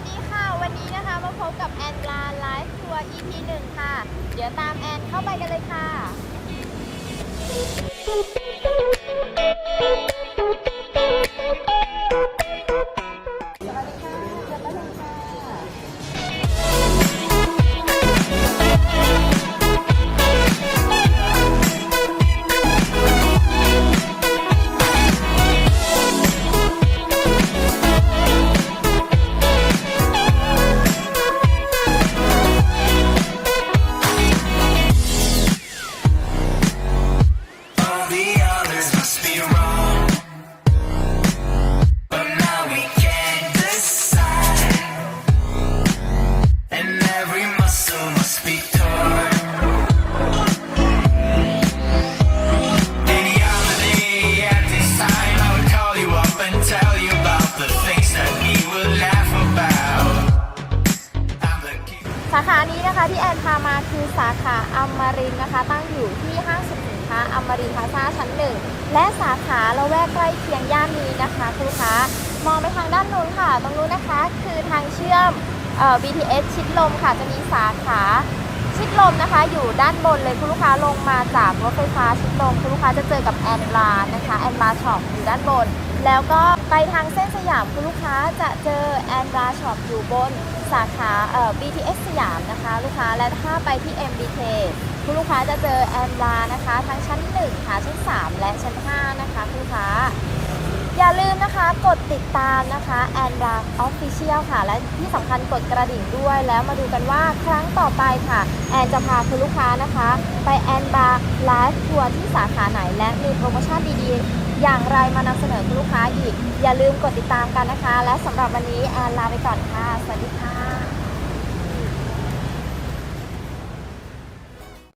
วัสดีค่ะ วันนี้นะคะมาพบกับแอนลาไลฟ์ทัวร์ EP 1ค่ะ เดี๋ยวตามแอนเข้าไปกันเลยค่ะ สาขานี้นะคะที่แอนพามาคือสาขาอมารินนะคะ ตั้งอยู่ที่ห้างสรรพสินค้าอมารินพาซาชั้นหนึ่งและสาขาละแวกใกล้เคียงย่านนี้นะคะคุณลูกค้ามองไปทางด้านนู้นค่ะ ตรงนู้นนะคะคือทางเชื่อมเอ่อ BTS ชิดลมค่ะจะมีสาขาชิดลมนะคะ อยู่ด้านบนเลยคุณลูกค้าลงมาจากรถไฟฟ้าชิดลมคุณลูกค้าจะเจอกับแอนลานะคะแอนลาช็อปอยู่ด้านบน แล้วก็ไปทางเส้นสยามคุณลูกค้าจะเจอแอนดราช็อปอยู่บนสาขาเอ่อ BTS สยามนะคะลูกค้าและถ้าไปที่ MBK คุณลูกค้าจะเจอแอนดรานะคะ ทั้งชั้น 1 ค่ะชั้น 3 และชั้น 5 นะคะคุณลูกค้า อย่าลืมนะคะกดติดตามนะคะแอนดาออฟฟิเชียลค่ะ และที่สำคัญกดกระดิ่งด้วย แล้วมาดูกันว่าครั้งต่อไปค่ะ แอนจะพาคุณลูกค้านะคะ ไปแอนบาร์ไลฟ์ทัวร์ที่สาขาไหน และมีโปรโมชั่นดีๆ อย่างไรมานำเสนอคุณลูกค้าอีก อย่าลืมกดติดตามกันนะคะ และสำหรับวันนี้แอนลาไปก่อนค่ะ สวัสดีค่ะ